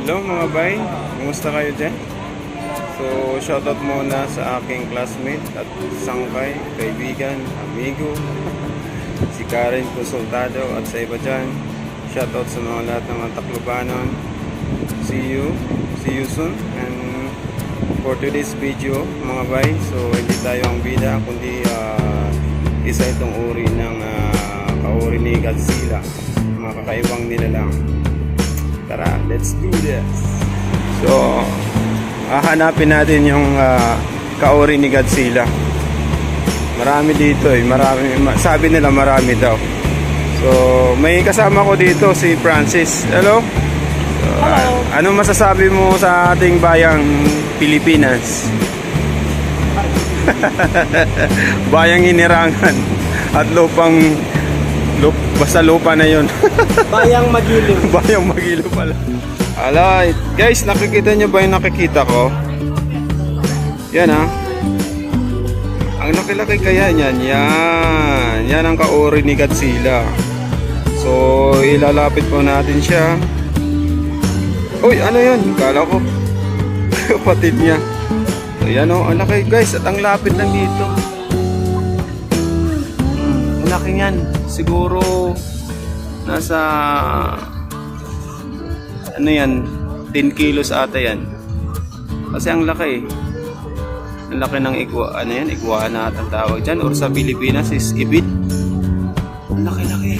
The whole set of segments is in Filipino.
Hello mga bay, kumusta kayo dyan? So, shoutout muna sa aking classmate at sangkay, kaibigan, amigo, si Karen Consultado at sa iba dyan. Shoutout sa mga lahat ng mga Taclobanon. See you, see you soon. And for today's video mga bay, so hindi tayo ang bida, kundi ah, isa itong uri ng ah, kauri ni Godzilla. Mga kakaibang nilalang. Tara, let's do this. So, hahanapin natin yung ah, kaori ni Godzilla. Marami dito eh, marami, ma- sabi nila marami daw. So, may kasama ko dito si Francis. Hello? So, ah, anong masasabi mo sa ating bayang Pilipinas? bayang inirangan at lupang lup, basta lupa na yon. Bayang Magiling. Bayang magilo pala. Alay, guys, nakikita nyo ba yung nakikita ko? Yan ha. Ang laki-laki kaya niyan, yan. Yan ang kaori ni Godzilla. So, ilalapit po natin siya. Uy, ano yan? Kala ko. Kapatid niya. So, yan o. Ang laki guys. At ang lapit lang dito. Laki niyan. Siguro, nasa ano yan 10 kilos ata yan. Kasi ang laki eh. Ang laki ng igwa ano yan iguana at ang tawag dyan. Or sa Pilipinas is ibit. Ang laki laki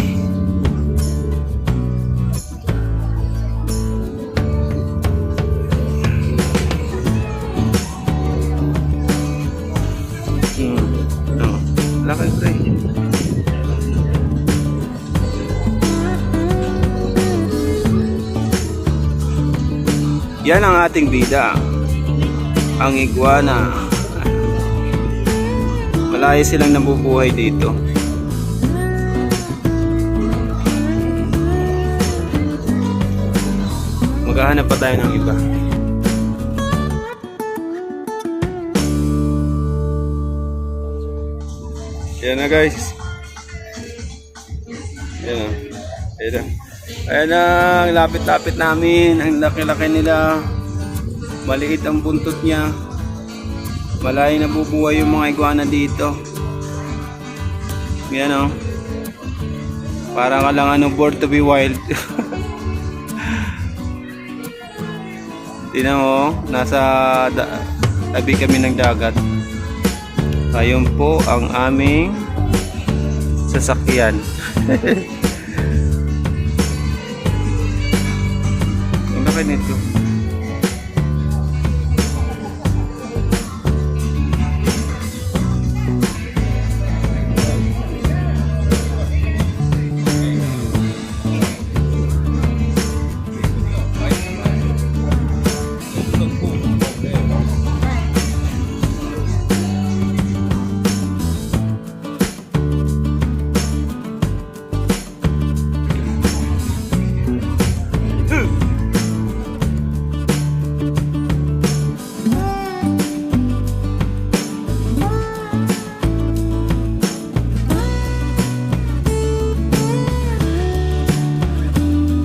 hmm. oh, laki pre Yan ang ating bida. Ang iguana. Malaya silang nabubuhay dito. Maghahanap pa tayo ng iba. Yan na guys. Yan na. Yan na. Ayan ang lapit-lapit namin. Ang laki-laki nila. Maliit ang buntot niya. Malay na bubuhay yung mga iguana dito. Yan o. Parang ka lang ano, born to be wild. Tingnan mo, nasa da- tabi kami ng dagat. Ayun po ang aming sasakyan. Ang laki nito.